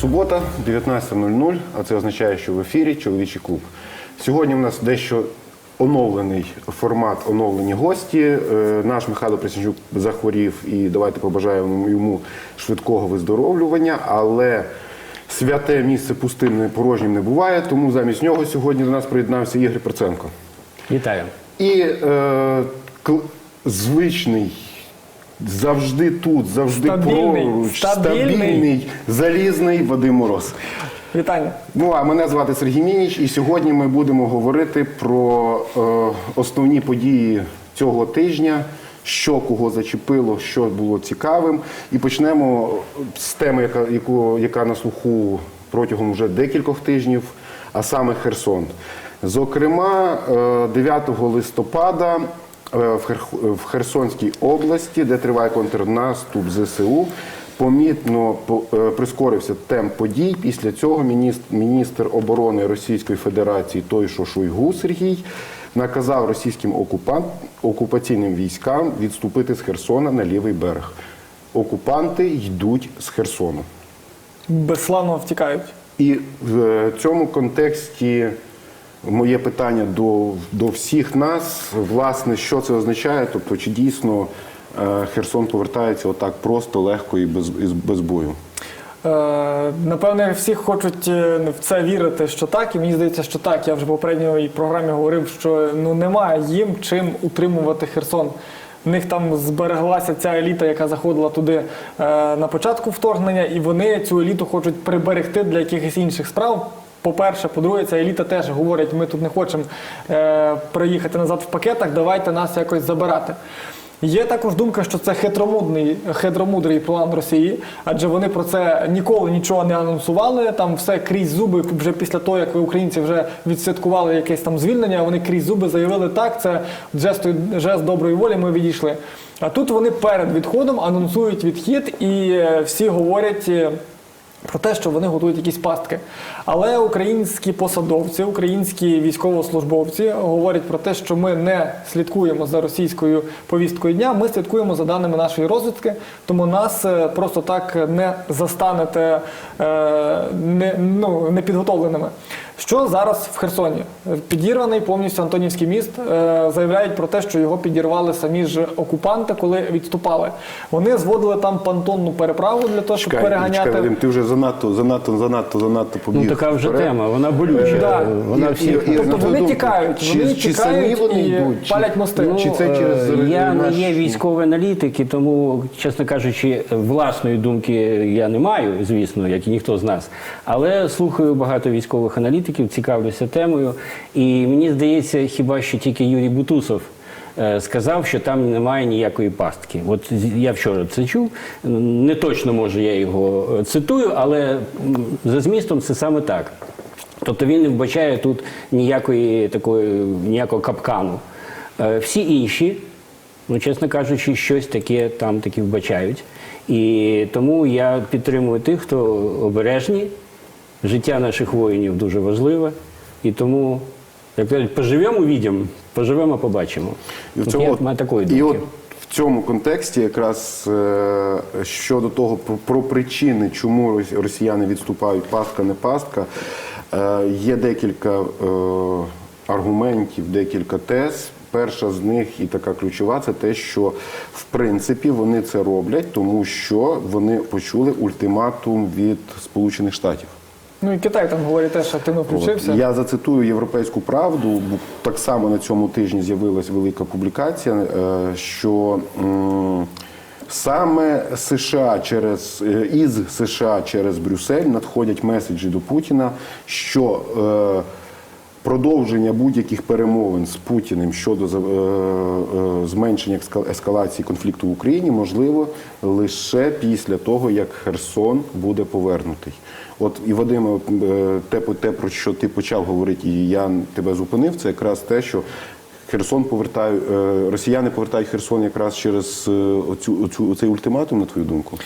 субота, 19.00, а це означає, що в ефірі чоловічий клуб. Сьогодні у нас дещо оновлений формат, оновлені гості. Е, Наш Михайло Присінчук захворів і давайте побажаємо йому швидкого виздоровлювання, але святе місце пустим не порожнім не буває, тому замість нього сьогодні до нас приєднався Ігор Проценко. Вітаю. І е, звичний, завжди тут, завжди Стабільний, поруч, стабільний. стабільний, залізний Вадим Мороз. Вітання. Ну а мене звати Сергій Мініч, і сьогодні ми будемо говорити про е, основні події цього тижня, що кого зачепило, що було цікавим. І почнемо з теми, яка, яку, яка на слуху протягом вже декількох тижнів, а саме Херсон. Зокрема, е, 9 листопада е, в Херсонській області, де триває контрнаступ ЗСУ, помітно по- е, прискорився темп подій. Після цього міністр, міністр оборони Російської Федерації той, що Шойгу Сергій, наказав російським окупант, окупаційним військам відступити з Херсона на лівий берег. Окупанти йдуть з Херсону. Безславно втікають. І в е, цьому контексті моє питання до, до всіх нас, власне, що це означає? Тобто, чи дійсно е, Херсон повертається отак просто, легко і без, і без бою? Е, напевне, всі хочуть е, в це вірити, що так, і мені здається, що так. Я вже в попередньої програмі говорив, що ну немає їм чим утримувати Херсон. В них там збереглася ця еліта, яка заходила туди е, на початку вторгнення, і вони цю еліту хочуть приберегти для якихось інших справ. По-перше, по-друге, ця еліта теж говорить, ми тут не хочемо е, приїхати назад в пакетах, давайте нас якось забирати. Є також думка, що це хитромудрий, хитромудрий план Росії, адже вони про це ніколи нічого не анонсували. Там все крізь зуби, вже після того, як українці вже відсвяткували якесь там звільнення, вони крізь зуби заявили так, це жест, жест доброї волі, ми відійшли. А тут вони перед відходом анонсують відхід, і е, всі говорять. Про те, що вони готують якісь пастки. Але українські посадовці, українські військовослужбовці говорять про те, що ми не слідкуємо за російською повісткою дня, ми слідкуємо за даними нашої розвідки, тому нас е, просто так не застанете е, не, ну, непідготовленими. Що зараз в Херсоні? Підірваний повністю Антонівський міст. Е, заявляють про те, що його підірвали самі ж окупанти, коли відступали. Вони зводили там понтонну переправу для того, щоб Чекай, переганяти. чекай, Вадим, ти вже занадто, занадто, занадто, занадто побіг. Ну така вже вперед. тема, вона болюча. Да. Вона І- всіх. і- і- Тобто вони думку, тікають, чи- вони чи тікають самі вони і йдуть, палять мости. Ну, Чи це через е, я не є військовий аналітик, і тому, чесно кажучи, власної думки я не маю, звісно, як і ніхто з нас. Але слухаю багато військових аналітиків, цікавлюся темою. І мені здається, хіба що тільки Юрій Бутусов. е, Сказав, що там немає ніякої пастки. От я вчора це чув. Не точно може я його е, цитую, але за змістом це саме так. Тобто він не вбачає тут ніякої такої ніякого капкану. Е, Всі інші, ну чесно кажучи, щось таке там таки вбачають. І тому я підтримую тих, хто обережні. Життя наших воїнів дуже важливе. І тому, як кажуть, поживемо, увідім, поживемо, побачимо. І в От цьому, я маю такої і от в цьому контексті якраз е, щодо того про, про причини, чому рос- росіяни відступають, пастка, не пастка, е, є декілька е, аргументів, декілька тез. Перша з них і така ключова це те, що в принципі вони це роблять, тому що вони почули ультиматум від Сполучених Штатів. Ну і Китай там говорить теж активно включився. От, Я зацитую європейську правду. Так само на цьому тижні з'явилася велика публікація, е, що саме США через е, із США через Брюссель надходять меседжі до Путіна, що е, Продовження будь-яких перемовин з Путіним щодо е, е, зменшення ескалації конфлікту в Україні можливо лише після того, як Херсон буде повернутий. От і Вадиме, е, те, те, про що ти почав говорити, і я тебе зупинив, це якраз те, що Херсон повертає, росіяни повертають Херсон якраз через оцю, оцю, оцей ультиматум, на твою думку.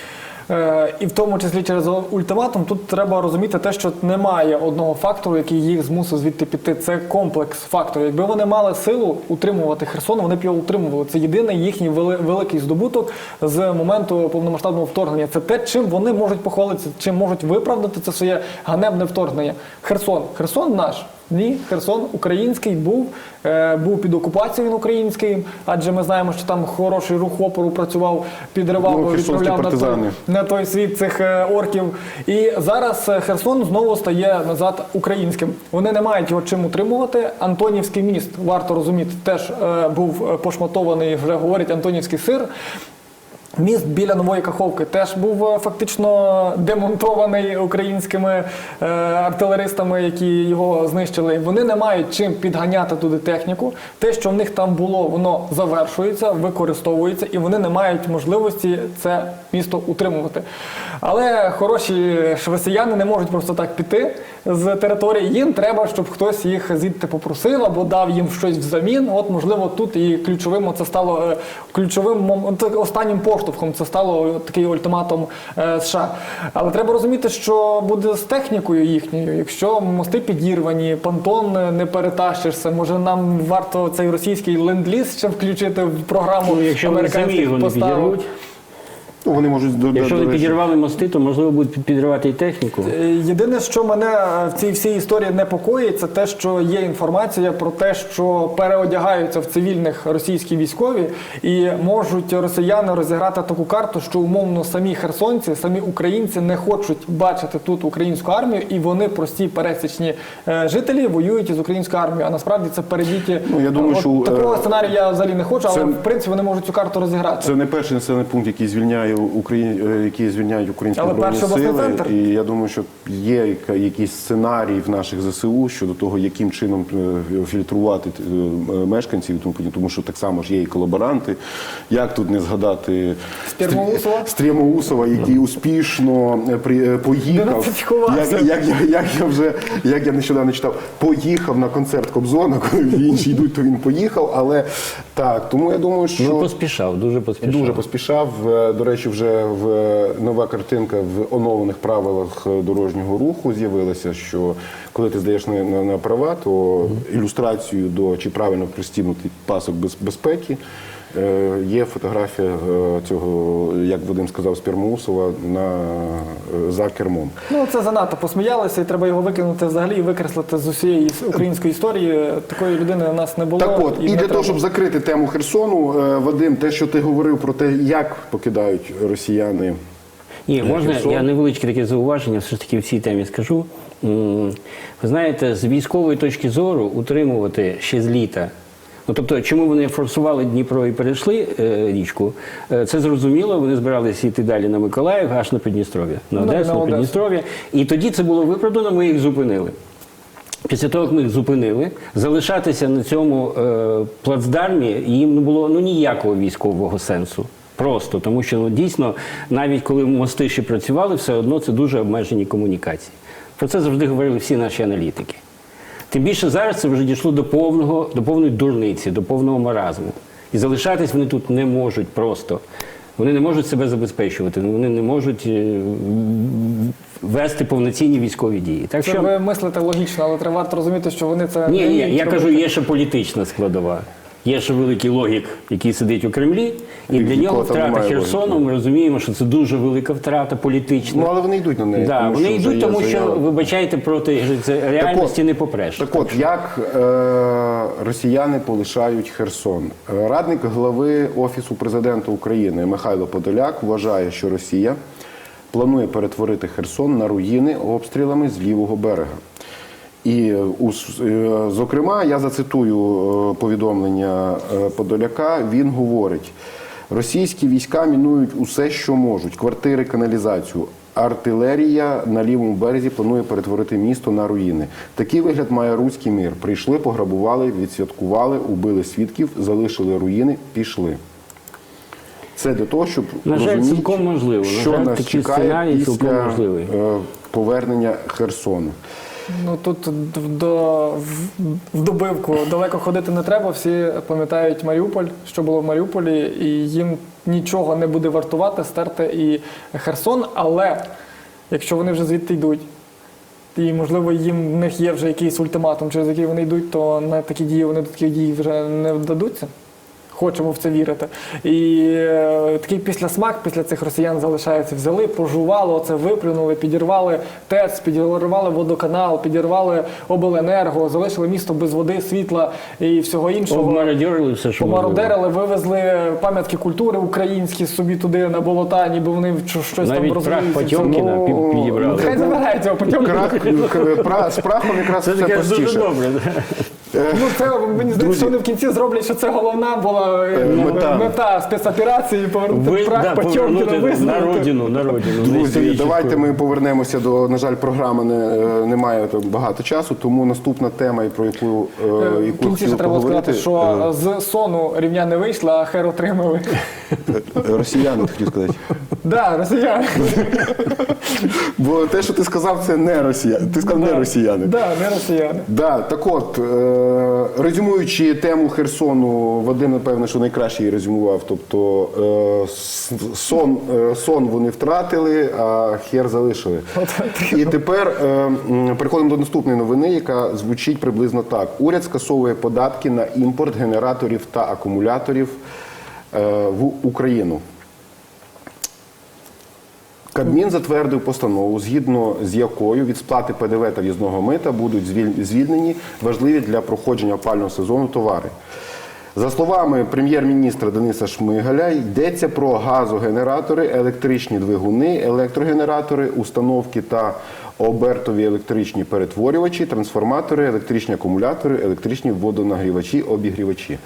Е, і в тому числі через ультиматум, тут треба розуміти те, що немає одного фактору, який їх змусив звідти піти. Це комплекс факторів. Якби вони мали силу утримувати Херсон, вони б його утримували. Це єдиний їхній великий здобуток з моменту повномасштабного вторгнення. Це те, чим вони можуть похвалитися, чим можуть виправдати це своє ганебне вторгнення. Херсон, Херсон наш. Ні, Херсон український був, е, був під окупацією він український, адже ми знаємо, що там хороший рух опору працював, підривав, Ну, відправляв на той, на той світ цих е, орків. І зараз е, Херсон знову стає назад українським. Вони не мають його чим утримувати. Антонівський міст, варто розуміти, теж був пошматований, вже говорять, Антонівський сир. Міст біля нової Каховки теж був е, фактично демонтований українськими е, артилеристами, які його знищили. Вони не мають чим підганяти туди техніку. Те, що в них там було, воно завершується, використовується, і вони не мають можливості це місто утримувати. Але хороші швесияни не можуть просто так піти з території. Їм треба, щоб хтось їх звідти попросив або дав їм щось взамін. От можливо тут і ключовим це стало е, ключовим мом- останнім поштовхом. Це стало такий ультиматум е, США. Але треба розуміти, що буде з технікою їхньою. Якщо мости підірвані, понтон не перетащишся, може нам варто цей російський ленд-ліз ще включити в програму Ну, якщо американських поставок. Ну, вони можуть до, якщо вони підірвали мости, то можливо будуть підривати і техніку. Е, Єдине, що мене е, в цій всій історії непокоїть, це те, що є інформація про те, що переодягаються в цивільних російські військові, і можуть росіяни розіграти таку карту, що умовно самі херсонці, самі українці не хочуть бачити тут українську армію, і вони прості пересічні е, жителі воюють із українською армією. А насправді це передіті. Ну, я думаю, От що, е, такого сценарію я взагалі не хочу, але це- в принципі вони можуть цю карту розіграти. Це не перший населений пункт, який звільняє Україн... е, який звільняють українські Але збройні сили. І я думаю, що є якийсь сценарій в наших ЗСУ щодо того, яким чином е, фільтрувати е, мешканців, тому тому що так само ж є і колаборанти. Як тут не згадати Стрімоусова? Стрімоусова, який успішно при- поїхав. Як, як, я- як я вже як я нещодавно читав, поїхав на концерт Кобзона, коли інші йдуть, то він поїхав. Але так, тому я думаю, що Ну поспішав, дуже поспішав. Дуже поспішав. Е, До речі, вже в е, нова картинка в оновлених правилах е, дорожнього руху з'явилася, що коли ти здаєш на, на, на права, то ілюстрацію до чи правильно пристібнутий пасок без, безпеки. Е, Є фотографія е, цього, як Вадим сказав, Спермоусова на е, за кермом. Ну це занадто посміялися, і треба його викинути взагалі і викреслити з усієї української історії. Такої людини у нас не було. Так от, і не для треба. того, щоб закрити тему Херсону, Вадим, те, що ти говорив про те, як покидають росіяни Ні, можна Херсон. я невеличке таке зауваження, все ж таки в цій темі скажу. Ви знаєте, з військової точки зору утримувати ще з літа. Ну, тобто, чому вони форсували Дніпро і перейшли е, річку, е, це зрозуміло. Вони збиралися йти далі на Миколаїв, аж на Підністров'я, на Ну, Одесу, на на Одесу. Підністров'я. І тоді це було виправдано, ми їх зупинили. Після того, як ми їх зупинили, залишатися на цьому е, плацдармі їм не було ну, ніякого військового сенсу. Просто тому, що ну, дійсно, навіть коли мости ще працювали, все одно це дуже обмежені комунікації. Про це завжди говорили всі наші аналітики. Тим більше зараз це вже дійшло до повного, до повної дурниці, до повного маразму. І залишатись вони тут не можуть просто. Вони не можуть себе забезпечувати, вони не можуть е, вести повноцінні військові дії. Так Це що ви мислите логічно, але треба варто розуміти, що вони це ні, не ні, я кажу, є ще політична складова. Є ще великий логік, який сидить у Кремлі, і І для нього втрата Херсону. Ми розуміємо, що це дуже велика втрата політична. Ну, але вони йдуть на неї. да, тому вони що йдуть, тому що заява. вибачайте проти реальності от, не попреш. Так от, як е, росіяни полишають Херсон? Е, Радник глави Офісу президента України Михайло Подоляк вважає, що Росія планує перетворити Херсон на руїни обстрілами з лівого берега. І е, зокрема, я зацитую е, повідомлення е, Подоляка. Він говорить: російські війська мінують усе, що можуть: квартири, каналізацію. Артилерія на лівому березі планує перетворити місто на руїни. Такий вигляд має руський мір. Прийшли, пограбували, відсвяткували, убили свідків, залишили руїни, пішли. Це для того, щоб На жаль, розуміти, цілком можливо. На що жаль, нас чекає після цілком можливий. повернення Херсону. Ну тут до в добивку далеко ходити не треба. Всі пам'ятають Маріуполь, що було в Маріуполі, і їм нічого не буде вартувати стерти і Херсон. Але якщо вони вже звідти йдуть, і можливо їм в них є вже якийсь ультиматум, через який вони йдуть, то на такі дії вони до таких дій вже не вдадуться. Хочемо в це вірити. І е, такий післясмак після цих росіян залишається. Взяли, пожували, оце виплюнули, підірвали ТЕЦ, підірвали водоканал, підірвали обленерго, залишили місто без води, світла і всього іншого. Обмародьорили все, що. Помародерили, вивезли пам'ятки культури українські собі туди на болота, ніби вони щось Навіть там прах. Потьомкіна Ну, підібрали. Хай забирають цього Потьомкіна. Крах, пра- з прахом якраз Це все таке дуже добре. Ну це мені здається, що вони в кінці зроблять, що це головна була е, мета. мета спецоперації повернути Ви, прах да, повернути на родину, на родину. Друзі, давайте ми повернемося до, на жаль, програми не, е, немає там багато часу, тому наступна тема, і про яку, е, яку кінці ще треба сказати, що з сону рівня не вийшло, а хер отримали. е, росіяни хотів сказати. Да, росіяни. Бо те, що ти сказав, це не росіяни. Ти сказав не росіяни. Да, не росіяни. Да, так от, е, резюмуючи тему Херсону, Вадим, напевно, що найкраще її резюмував. Тобто е, сон, е, сон вони втратили, а хер залишили. І тепер е, переходимо до наступної новини, яка звучить приблизно так: уряд скасовує податки на імпорт генераторів та акумуляторів е, в Україну. Кабмін затвердив постанову, згідно з якою від сплати ПДВ та в'їзного мита будуть звільнені важливі для проходження опального сезону товари. За словами прем'єр-міністра Дениса Шмигаля, йдеться про газогенератори, електричні двигуни, електрогенератори, установки та обертові електричні перетворювачі, трансформатори, електричні акумулятори, електричні водонагрівачі, обігрівачі.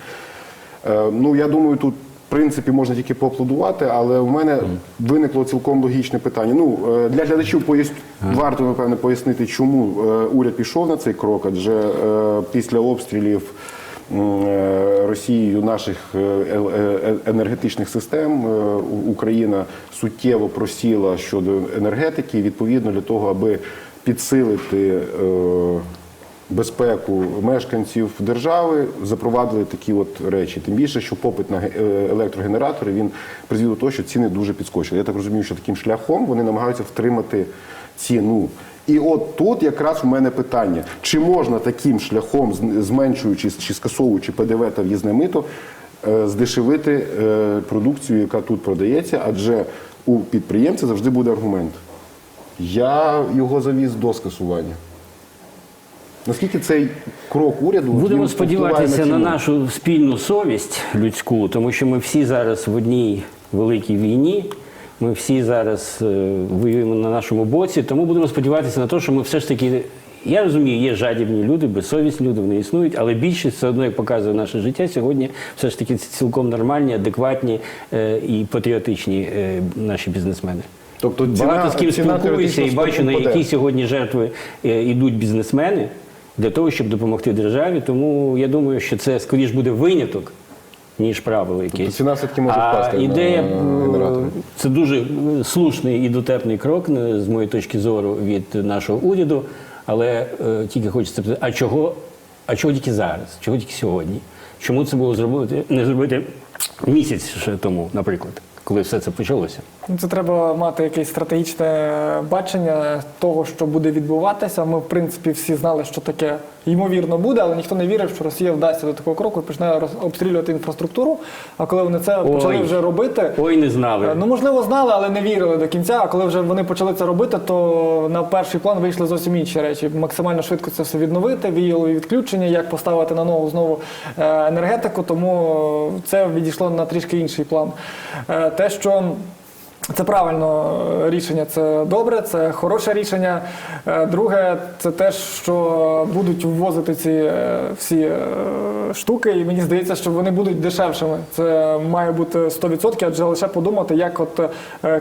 Е, Ну, я думаю, тут в принципі можна тільки поаплодувати, але у мене виникло цілком логічне питання. Ну, е, для глядачів пояс... варто, напевне, пояснити, чому е, уряд пішов на цей крок, адже е, після обстрілів Росією наших енергетичних систем Україна суттєво просіла щодо енергетики. Відповідно, для того, аби підсилити безпеку мешканців держави запровадили такі от речі. Тим більше, що попит на е, електрогенератори він призвів до того, що ціни дуже підскочили. Я так розумію, що таким шляхом вони намагаються втримати ціну. І от тут якраз у мене питання: чи можна таким шляхом, зменшуючи чи скасовуючи ПДВ та в'їзне мито, е, здешевити е, продукцію, яка тут продається, адже у підприємця завжди буде аргумент. Я його завіз до скасування. Наскільки цей крок уряду Будемо сподіватися впливає на нашу спільну совість людську, тому що ми всі зараз в одній великій війні. Ми всі зараз е, воюємо на нашому боці, тому будемо сподіватися на те, що ми все ж таки. Я розумію, є жадібні люди, безсовісні люди, вони існують, але більшість все одно, як показує наше життя, сьогодні все ж таки це цілком нормальні, адекватні е, і патріотичні е, наші бізнесмени. Тобто ціна- Багато з ким спілкуюся і бачу, на які сьогодні жертви е, йдуть бізнесмени для того, щоб допомогти державі. Тому я думаю, що це скоріш буде виняток, ніж правило якесь. Тобто ціна все-таки може впасти на ідея генератори. це дуже слушний і дотепний крок, е, з моєї точки зору, від нашого уряду. Але е, тільки хочеться питати, а чого, а чого тільки зараз? Чого тільки сьогодні? Чому це було зробити не зробити місяць ще тому, наприклад, коли все це почалося? Ну, Це треба мати якесь стратегічне бачення того, що буде відбуватися. Ми, в принципі, всі знали, що таке ймовірно буде, але ніхто не вірив, що Росія вдасться до такого кроку і почне обстрілювати інфраструктуру. А коли вони це почали вже робити, Ой, не знали. Е, Ну, можливо, знали, але не вірили до кінця. А коли вже вони почали це робити, то на перший план вийшли зовсім інші речі. Максимально швидко це все відновити, віялові відключення, як поставити на ногу знову е, енергетику. Тому це відійшло на трішки інший план. Е, Те, що це правильно е, рішення, це добре, це хороше рішення. Е, Друге, це те, що будуть ввозити ці е, всі штуки, і мені здається, що вони будуть дешевшими. Це має бути 100%, адже лише подумати, як от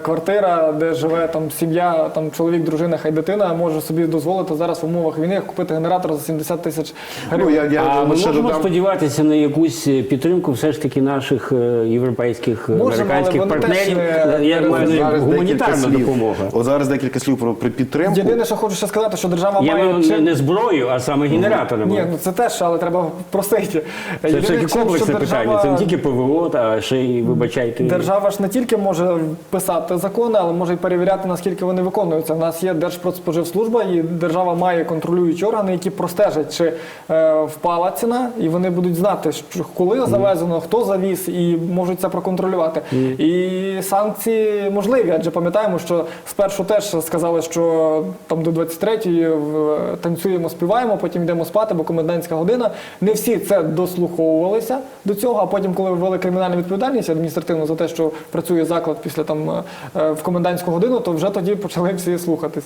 квартира, де живе там сім'я, там чоловік, дружина, хай дитина може собі дозволити зараз в умовах війни купити генератор за 70 тисяч Ну, гривень. я, я а ми можемо додам. сподіватися на якусь підтримку все ж таки наших європейських Можемо, американських партнерів. теж Я не маю маю на увазі Зараз гуманітарна слів. допомога. От зараз декілька слів про підтримку. Єдине, що хочу ще сказати, що держава Я має маю не, не зброю, а саме генераторами. Ні, ну це теж, але треба просити. Це Єдине, все-таки чим, комплексне що питання. Це не тільки ПВО, а ще й вибачайте. Держава ж не тільки може писати закони, але може й перевіряти, наскільки вони виконуються. У нас є Держпродспоживслужба, і держава має контролюючі органи, які простежать, чи е, впала ціна, і вони будуть знати, що коли завезено, хто завіз, і можуть це проконтролювати. І санкції можливі, адже пам'ятаємо, що спершу теж сказали, що там до 23-ї танцюємо, співаємо, потім йдемо спати, бо комендантська година. Не всі це дослуховувалися до цього, а потім, коли ввели кримінальну відповідальність адміністративну за те, що працює заклад після там е, в комендантську годину, то вже тоді почали всі слухатись.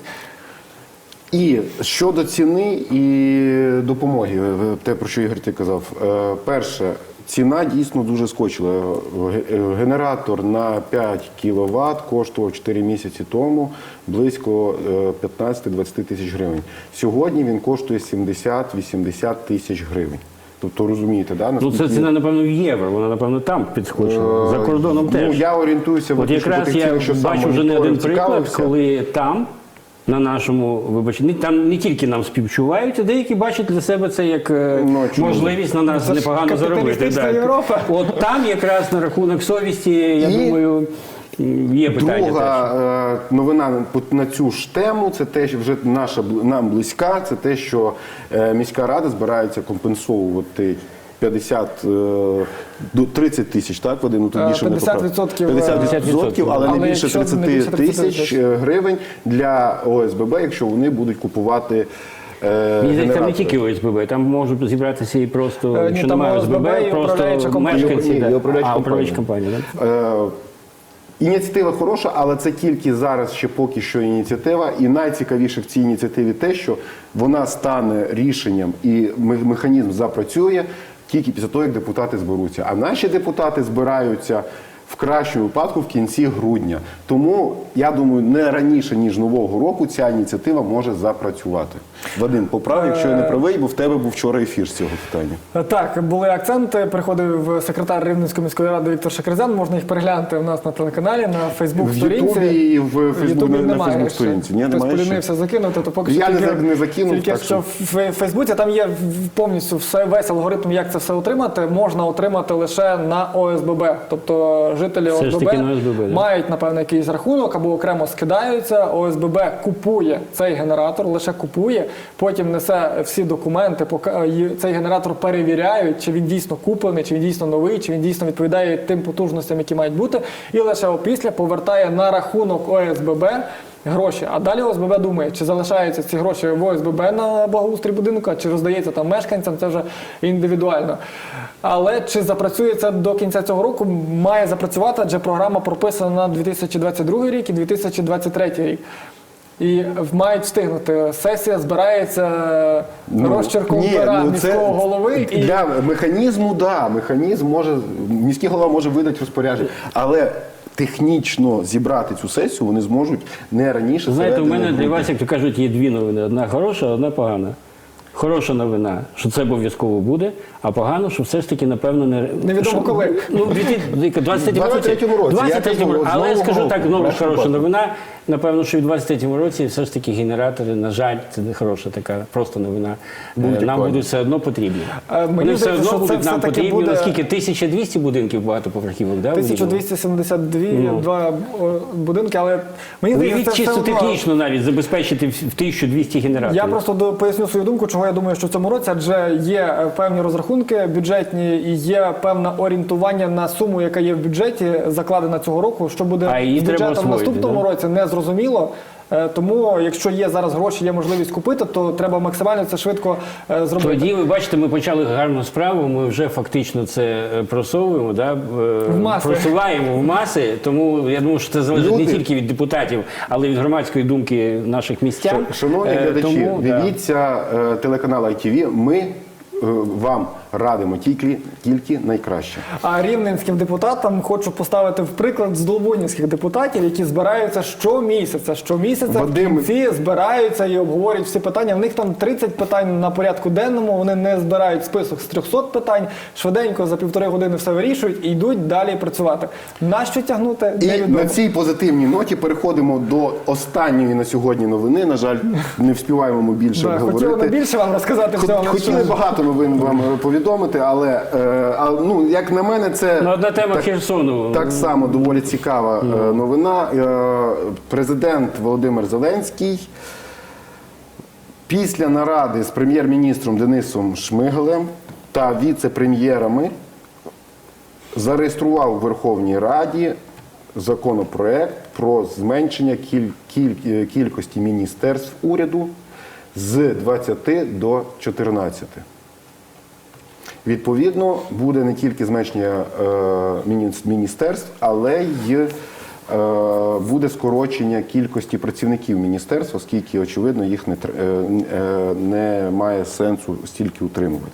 І щодо ціни і допомоги, е, те про що Ігор ти казав. Е, Перше, ціна дійсно дуже скочила. Е, Генератор на 5 кВт коштував 4 місяці тому близько е, 15-20 тисяч гривень. Сьогодні він коштує 70-80 тисяч гривень. Тобто розумієте, да, Ну це ціна, напевно, в євро. Вона, напевно, там підскочила. За кордоном Ну, я орієнтуюся От виключно по якраз я бачу вже не один приклад, коли там. На нашому вибачте, ні- там не тільки нам співчувають, а деякі бачать для себе це як е, Ну, можливість на нас Це непогано заробити. Європа. От там якраз на рахунок совісті, я І думаю, є питання. Друга е, новина на- цю ж тему це те, що вже наша нам близька. Це те, що е, міська рада збирається компенсовувати. 50 е, до 30 тисяч, так, Вадим? Ну, тут Е, більше не 50%, поправ. 50%, 50%, але, але не більше якщо не 30 більше 30 тисяч тисяч. е, гривень для ОСББ, якщо вони будуть купувати е, Мені здається, там не тільки ОСББ, там можуть зібратися і просто, Е, якщо там немає ОСББ просто компанія. мешканці. І управляюча компанія. Е, Ініціатива хороша, але це тільки зараз ще поки що ініціатива. І найцікавіше в цій ініціативі те, що вона стане рішенням і ме- механізм запрацює тільки після того, як депутати зберуться. А наші депутати збираються в кращому випадку в кінці грудня. Тому я думаю, не раніше ніж нового року ця ініціатива може запрацювати. Вадим, поправ, якщо я не правий, бо в тебе був вчора ефір з цього питання. Е, Так, були акценти. Приходив секретар Рівненської міської ради Віктор Шакризян. Можна їх переглянути у нас на телеканалі, на Фейсбук В сторінці. Ютубі і в Фейсбук- на- Фейсбук сторінці. Ні, немає полінився закинути, то поки Я що не тільки, не закинув, Тільки так що в Фейсбуці там є повністю все весь алгоритм, як це все отримати. Можна отримати лише на ОСББ. Тобто жителі Все ОСББ, на ОСББ, мають напевно якийсь рахунок або окремо скидаються. ОСББ купує цей генератор, лише купує, потім несе всі документи. поки Цей генератор перевіряють, чи він дійсно куплений, чи він дійсно новий, чи він дійсно відповідає тим потужностям, які мають бути, і лише опісля повертає на рахунок ОСББ. Гроші, а далі ОСББ думає, чи залишаються ці гроші в ОСББ на благоустрій будинку, чи роздається там мешканцям, це вже індивідуально. Але чи запрацює це до кінця цього року, має запрацювати, адже програма прописана на 2022 рік і 2023 рік. І мають встигнути. Сесія збирається розчерком ні, пера ну, це міського голови. І Для механізму, да, механізм може, міський голова може видати розпорядження, але технічно зібрати цю сесію вони зможуть не раніше. Знаєте, у мене для вас, як то кажуть, є дві новини: одна хороша, одна погана. Хороша новина, що це обов'язково буде, а погано, що все ж таки, напевно, не Невідомо що- коли. Ну, в 2023 році. 23-му році. Я 23-му році. Але я скажу так, знову ж хороша новина. Напевно, що в 23-му році все ж таки генератори, на жаль, це не хороша така просто новина. Е, Нам актуальні. будуть все одно потрібні. Е, мені Вони все одно будуть нам потрібні. буде- Наскільки 1200 будинків багатоповерхівок, да? виділено? 1272 Ну. два будинки, але мені здається, чисто технічно навіть забезпечити в в 1200 генераторів. Я просто поясню свою думку, чого я думаю, що в цьому році, адже є е, певні розрахунки бюджетні і є певне орієнтування на суму, яка є в бюджеті, закладена цього року. Що буде А з бюджетом в наступному да? році, не зрозуміло. Е, Тому, якщо є зараз гроші, є можливість купити, то треба максимально це швидко е, зробити. Тоді ви бачите, ми почали гарну справу. Ми вже фактично це е, просовуємо, да? В маси. просуваємо в маси. Тому я думаю, що це залежить Люди- не тільки від депутатів, але й від громадської думки наших містян. Шановні глядачі, тому, дивіться е, телеканал ITV. Ми вам радимо тільки, тільки найкраще. А рівненським депутатам хочу поставити в приклад здолбунівських депутатів, які збираються щомісяця. Щомісяця Вадим- в кінці збираються і обговорюють всі питання. В них там 30 питань на порядку денному. Вони не збирають список з 300 питань. Швиденько за півтори години все вирішують і йдуть далі працювати. Нащо тягнути? І Невідомо. на цій позитивній ноті переходимо до останньої на сьогодні новини. На жаль, не вспіваємо ми більше Да, говорити. хотіли більше вам розказати Хот- всього. Хотіли багато новин вам повідомити, але е, а, ну, як на мене, це Ну, одна тема так, Херсону. так само доволі цікава е, новина. Е, Президент Володимир Зеленський після наради з прем'єр-міністром Денисом Шмигалем та віце-прем'єрами зареєстрував у Верховній Раді законопроект про зменшення кіль- кіль- е, кількості міністерств уряду з 20 до 14. Відповідно, буде не тільки зменшення е, міністерств, але й е, буде скорочення кількості працівників міністерств, оскільки, очевидно, їх не, е, не має сенсу стільки утримувати.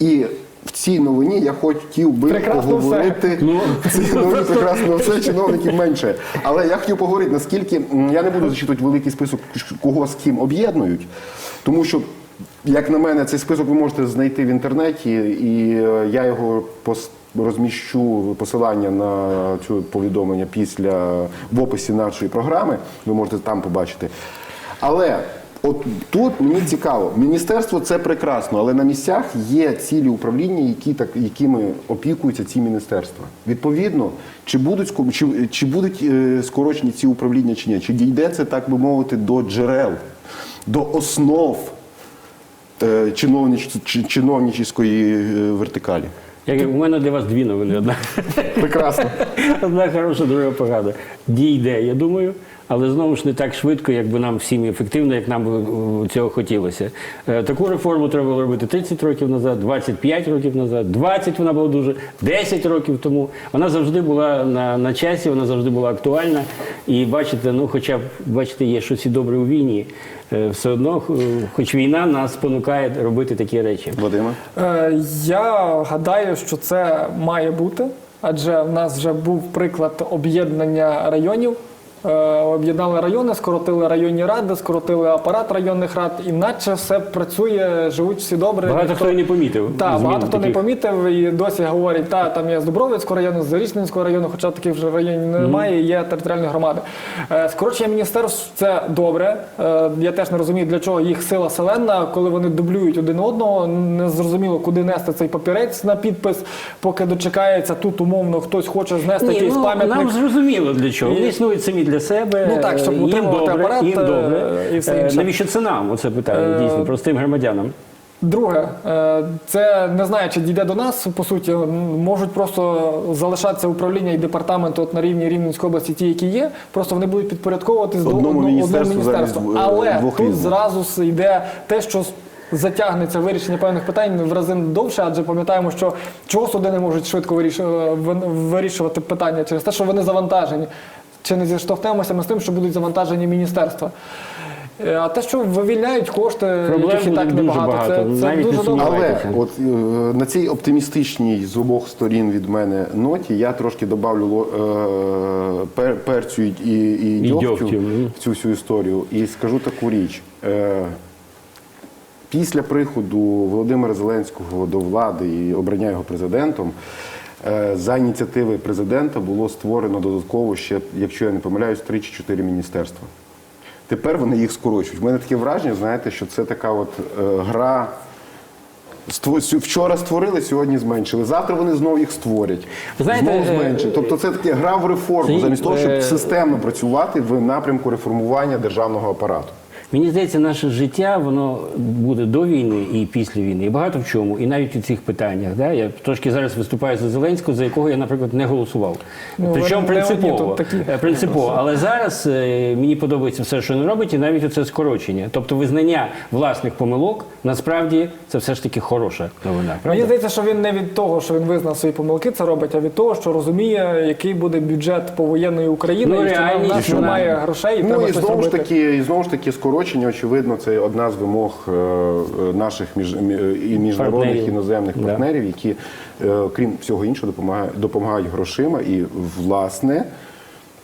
І в цій новині я хотів би Прекрасно поговорити. В цій новині прекрасно все, чиновників менше. Але я хотів поговорити, наскільки я не буду зачитувати великий список, кого з ким об'єднують, тому що. Як на мене, цей список ви можете знайти в інтернеті, і е, я його розміщу посилання на цю повідомлення після в описі нашої програми. Ви можете там побачити. Але от тут мені цікаво, міністерство це прекрасно, але на місцях є цілі управління, які так якими опікуються ці міністерства. Відповідно, чи будуть чи, чи будуть е, скорочені ці управління чи ні? Чи дійде це так би мовити до джерел, до основ е, чиновніч, чи- чиновничої е, вертикалі? Як у мене для вас дві новини. Одна, Прекрасно. одна хороша, друга погана. Дійде, я думаю, але знову ж не так швидко, як би нам всім ефективно, як нам би, е, цього хотілося. Таку реформу треба було робити 30 років назад, 25 років назад, 20 вона була дуже, 10 років тому. Вона завжди була на, на часі, вона завжди була актуальна. І бачите, ну, хоча б бачите, є щось і добре у війні. Е, Все одно, хоч війна нас спонукає робити такі речі. Вадиме? Я гадаю, що це має бути, адже в нас вже був приклад об'єднання районів. Е, Об'єднали райони, скоротили районні ради, скоротили апарат районних рад, і наче все працює, живуть всі добре. Багато ніхто- хто не помітив. Так, багато хто не помітив і досі говорять, та там є з Дубровицького району, з Зарічненського району, хоча таких вже районів немає, є територіальні громади. Е, Скорочення міністерств це добре. Е, Я теж не розумію, для чого їх сила селена, коли вони дублюють один одного. Не зрозуміло, куди нести цей папірець на підпис, поки дочекається тут умовно хтось хоче знести Ні, якийсь ну, пам'ятник. нам зрозуміло для чого. І- Вони існують самі для себе. Ну так, щоб їм утримувати добре, апарат, їм е, добре. і все Е, інше. Навіщо це нам? Оце питання Е, дійсно простим громадянам. Друге, е, це не знаю, чи дійде до нас. По суті, можуть просто залишатися управління і департамент от на рівні Рівненської області, ті, які є. Просто вони будуть підпорядковуватись до Одному одного міністерству міністерства. замість, е, Але двох тут різних. зразу йде те, що затягнеться вирішення певних питань в рази довше, адже пам'ятаємо, що чого суди не можуть швидко виріш- вирішувати питання через те, що вони завантажені. Чи не зіштовхнемося ми з тим, що будуть завантажені міністерства? Е, А те, що вивільняють кошти, Проблем яких і буде так дуже небагато, багато. це, це Навіть не дуже добре. Але от е, на цій оптимістичній з обох сторін від мене ноті я трошки добавлю е, пер, перцю і, і, і дьогтю дьогтю, мгм. в цю всю історію і скажу таку річ. Е, Після приходу Володимира Зеленського до влади і обрання його президентом, за ініціативи президента було створено додатково ще, якщо я не помиляюсь, 3 чи 4 міністерства. Тепер вони їх скорочують. У мене таке враження, знаєте, що це така от е, гра. Вчора створили, сьогодні зменшили. Завтра вони знову їх створять. Знаєте, знову е, зменшать. Тобто це таке гра в реформу, замість того, е, щоб системно працювати в напрямку реформування державного апарату. Мені здається, наше життя воно буде до війни і після війни, і багато в чому, і навіть у цих питаннях. Да? Я трошки зараз виступаю за Зеленського, за якого я, наприклад, не голосував. Ну, Причому принципово. такі. Е, принципово. Але зараз е, мені подобається все, що він робить, і навіть оце скорочення. Тобто визнання власних помилок, насправді це все ж таки хороша новина. Мені здається, що він не від того, що він визнав свої помилки, це робить, а від того, що розуміє, який буде бюджет повоєнної України, Ну, і що нам- в нас немає грошей, і Ну треба і щось знову ж робити. таки, і знову ж таки, скорочення скорочення. Очевидно, це одна з вимог е, наших між, і міжнародних Партнерів. іноземних партнерів, які, е, крім всього іншого, допомагають, допомагають грошима і, власне,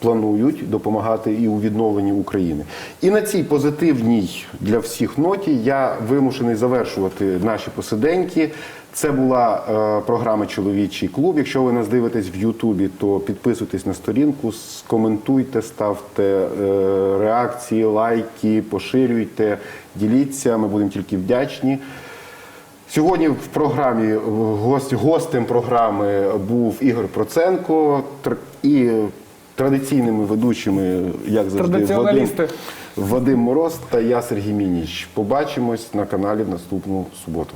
планують допомагати і у відновленні України. І на цій позитивній для всіх ноті я вимушений завершувати наші посиденьки. Це була е, програма Чоловічий клуб. Якщо ви нас дивитесь в Ютубі, то підписуйтесь на сторінку, коментуйте, ставте е, реакції, лайки, поширюйте, діліться. Ми будемо тільки вдячні. Сьогодні в програмі е, гостем програми був Ігор Проценко і традиційними ведучими, як завжди, Вадим, Вадим Мороз та я Сергій Мініч. Побачимось на каналі в наступну суботу.